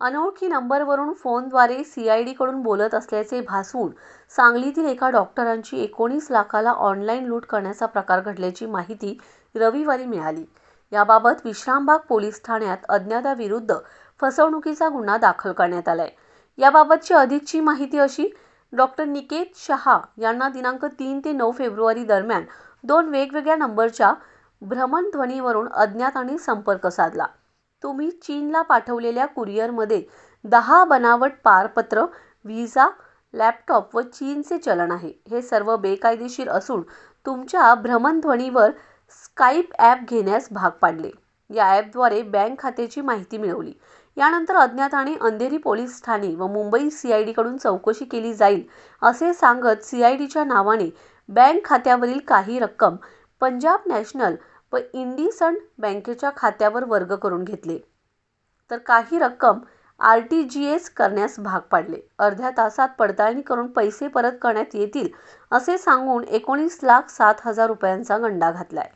अनोळखी नंबरवरून फोनद्वारे सीआयडीकडून बोलत असल्याचे भासवून सांगलीतील एका डॉक्टरांची एकोणीस लाखाला ऑनलाईन लूट करण्याचा प्रकार घडल्याची माहिती रविवारी मिळाली. याबाबत विश्रामबाग पोलीस ठाण्यात अज्ञाताविरुद्ध फसवणुकीचा गुन्हा दाखल करण्यात आलाय. याबाबतची अधिकची माहिती अशी डॉक्टर निकेत शहा यांना दिनांक तीन ते नऊ फेब्रुवारी दरम्यान दोन वेगवेगळ्या नंबरच्या भ्रमणध्वनीवरून अज्ञातांनी संपर्क साधला. तुम्ही चीनला पाठवलेल्या कुरिअरमध्ये दहा बनावट पारपत्र व्हिसा लॅपटॉप व चीनचे चलन आहे. हे सर्व बेकायदेशीर असून तुमच्या भ्रमणध्वनीवर स्काईप ॲप घेण्यास भाग पाडले. या ॲपद्वारे बँक खात्याची माहिती मिळवली. यानंतर अज्ञाताने अंधेरी पोलीस ठाणे व मुंबई सी आय डीकडून चौकशी केली जाईल असे सांगत सी आय डीच्या नावाने बँक खात्यावरील काही रक्कम पंजाब नॅशनल व इंडिसंड बँकेच्या खात्यावर वर्ग करून घेतले. तर काही रक्कम आर टी जी एस करण्यास भाग पाडले. अर्ध्या तासात पडताळणी करून पैसे परत करण्यात येतील असे सांगून एकोणीस लाख सात हजार रुपयांचा गंडा घातलाय.